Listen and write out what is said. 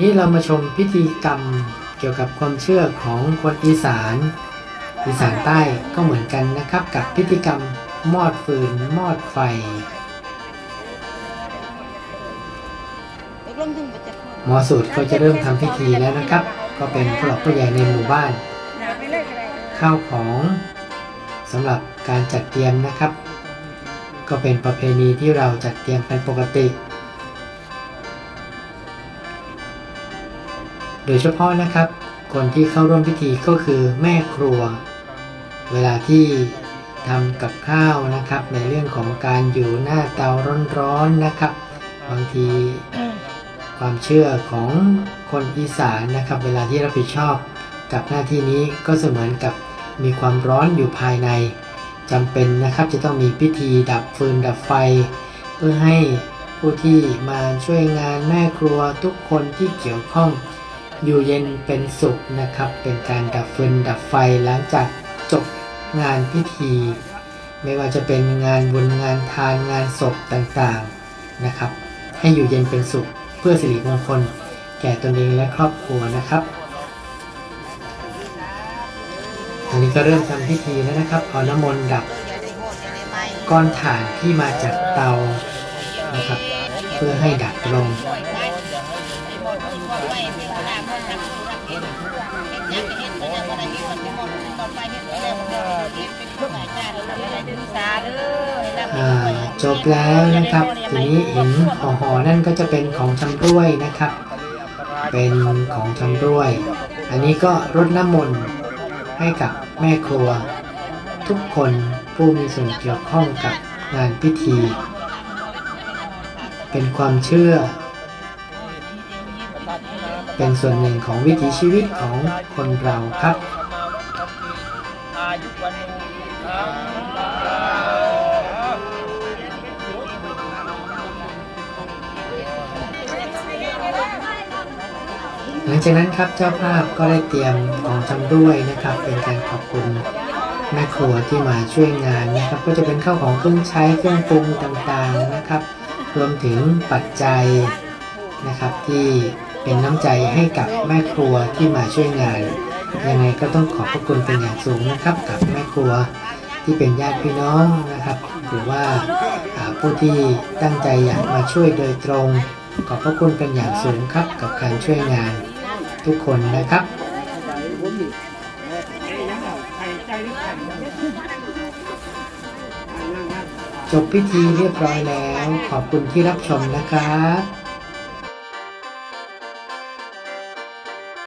นี่เรามาชมพิธีกรรมเกี่ยวกับความเชื่อของคนอีสาน อีสานใต้ก็เหมือนกันนะครับกับพิธีกรรมมอดฟืนมอดไฟหมอสูตรก็จะเริ่มทำพิธีแล้วนะครับ ก็เป็นผู้หลักผู้ใหญ่ในหมู่บ้าน ข้าวของ สำหรับการจัดเตรียมนะครับ ก็เป็นประเพณีที่เราจัดเตรียมเป็นปกติ โดยเฉพาะนะครับ คนที่เข้าร่วมพิธีก็คือแม่ครัว เวลาที่ทำกับข้าวนะครับ ในเรื่องของการอยู่หน้าเตาร้อนๆนะครับ บางทีความเชื่อของคนอีสานนะครับ เวลาที่รับผิดชอบกับหน้าที่นี้ก็เสมือนกับ มีความร้อนอยู่ภายในจำเป็นนะครับจะต้องมีพิธีดับฟืนดับไฟ เพื่อให้ผู้ที่มาช่วยงานแม่ครัวทุกคนที่เกี่ยวข้อง อยู่เย็นเป็นสุขนะครับ เป็นการดับฟืนดับไฟหลังจากจบงานพิธี ไม่ว่าจะเป็นงานบุญงานทานงานศพต่างๆนะครับ ให้อยู่เย็นเป็นสุขเพื่อสิริมงคล แก่ตนเองและครอบครัวนะครับ อันนี้ก็เริ่มทำพิธีแล้วนะครับ เอาน้ำมนต์ดับก้อนถ่านที่มาจากเตานะครับ เพื่อให้ดับลงจบแล้วนะครับ ทีนี้เห็นห่อหอนั่นก็จะเป็นของชำร่วยนะครับ เป็นของชำร่วย อันนี้ก็รดน้ำมนต์ให้กับ แม่ครัว ทุกคนผู้มีส่วนเกี่ยวข้องกับงานพิธี เป็นความเชื่อ เป็นส่วนหนึ่งของวิถีชีวิตของคนเราครับ หลังจากนั้นครับเจ้าภาพก็ได้เตรียมของชำร่วยนะครับ เป็นการขอบคุณแม่ครัวที่มาช่วยงานนะครับ ก็จะเป็นข้าวของเครื่องใช้เครื่องปรุงต่างๆนะครับ รวมถึงปัจจัยนะครับที่เป็นน้ำใจให้กับแม่ครัวที่มาช่วยงาน ยังไงก็ต้องขอบพระคุณเป็นอย่างสูงนะครับ กับแม่ครัวที่เป็นญาติพี่น้องนะครับ หรือว่าอ่าผู้ที่ตั้งใจอยากมาช่วยโดยตรง ขอบพระคุณเป็นอย่างสูงครับกับการช่วยงาน ทุกคนนะครับจบพิธีเรียบร้อยแล้ว ขอบคุณที่รับชมนะครับ